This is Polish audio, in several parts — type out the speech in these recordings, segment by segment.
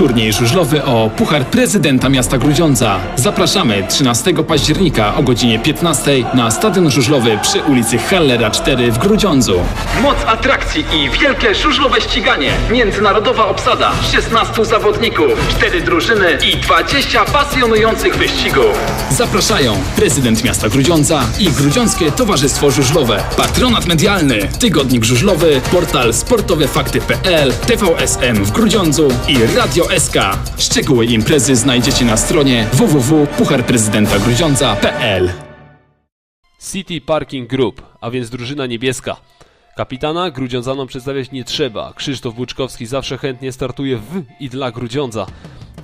Turniej żużlowy o Puchar Prezydenta Miasta Grudziądza. Zapraszamy 13 października o godzinie 15 na Stadion Żużlowy przy ulicy Hallera 4 w Grudziądzu. Moc atrakcji i wielkie żużlowe ściganie. Międzynarodowa obsada, 16 zawodników, 4 drużyny i 20 pasjonujących wyścigów. Zapraszają prezydent miasta Grudziądza i Grudziąckie Towarzystwo Żużlowe. Patronat medialny, Tygodnik Żużlowy, portal sportowefakty.pl, TVSM w Grudziądzu i Radio SK. Szczegóły imprezy znajdziecie na stronie www.pucharprezydentagrudziądza.pl City Parking Group, a więc drużyna niebieska. Kapitana Grudziądzanom przedstawiać nie trzeba. Krzysztof Łuczkowski zawsze chętnie startuje w i dla Grudziądza.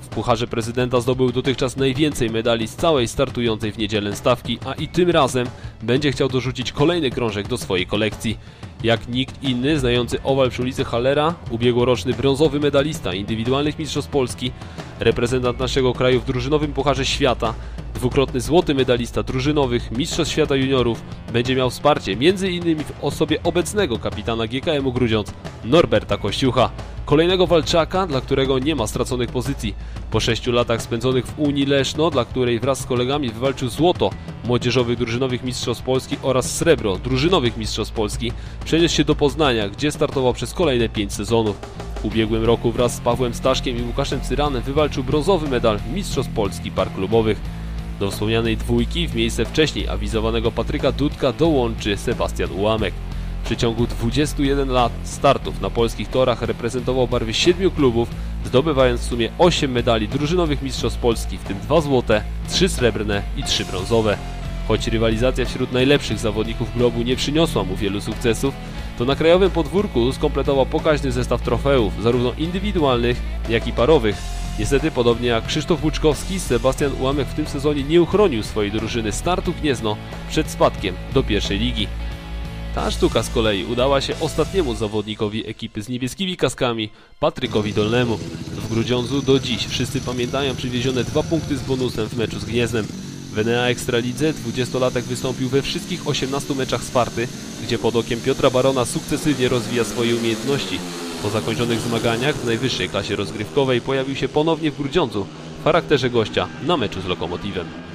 W Pucharze Prezydenta zdobył dotychczas najwięcej medali z całej startującej w niedzielę stawki, a i tym razem będzie chciał dorzucić kolejny krążek do swojej kolekcji. Jak nikt inny znający owal przy ulicy Hallera, ubiegłoroczny brązowy medalista indywidualnych mistrzostw Polski, reprezentant naszego kraju w drużynowym Pucharze Świata, dwukrotny złoty medalista drużynowych Mistrzostw Świata Juniorów będzie miał wsparcie m.in. w osobie obecnego kapitana GKM-u Grudziądz Norberta Kościucha. Kolejnego walczaka, dla którego nie ma straconych pozycji. Po sześciu latach spędzonych w Unii Leszno, dla której wraz z kolegami wywalczył złoto młodzieżowych drużynowych mistrzostw Polski oraz srebro drużynowych mistrzostw Polski, przeniósł się do Poznania, gdzie startował przez kolejne pięć sezonów. W ubiegłym roku wraz z Pawłem Staszkiem i Łukaszem Cyranem wywalczył brązowy medal Mistrzostw Polski Par Klubowych. Do wspomnianej dwójki w miejsce wcześniej awizowanego Patryka Dudka dołączy Sebastian Ułamek. Przeciągu 21 lat startów na polskich torach reprezentował barwy 7 klubów, zdobywając w sumie 8 medali drużynowych mistrzostw Polski, w tym 2 złote, 3 srebrne i 3 brązowe. Choć rywalizacja wśród najlepszych zawodników globu nie przyniosła mu wielu sukcesów, to na krajowym podwórku skompletował pokaźny zestaw trofeów, zarówno indywidualnych, jak i parowych. Niestety, podobnie jak Krzysztof Łuczkowski, Sebastian Ułamek w tym sezonie nie uchronił swojej drużyny startu Gniezno przed spadkiem do pierwszej ligi. Ta sztuka z kolei udała się ostatniemu zawodnikowi ekipy z niebieskimi kaskami, Patrykowi Dolnemu. W Grudziądzu do dziś wszyscy pamiętają przywiezione dwa punkty z bonusem w meczu z Gnieznem. W Enea Ekstralidze 20-latek wystąpił we wszystkich 18 meczach Sparty, gdzie pod okiem Piotra Barona sukcesywnie rozwija swoje umiejętności. Po zakończonych zmaganiach w najwyższej klasie rozgrywkowej pojawił się ponownie w Grudziądzu w charakterze gościa na meczu z Lokomotywem.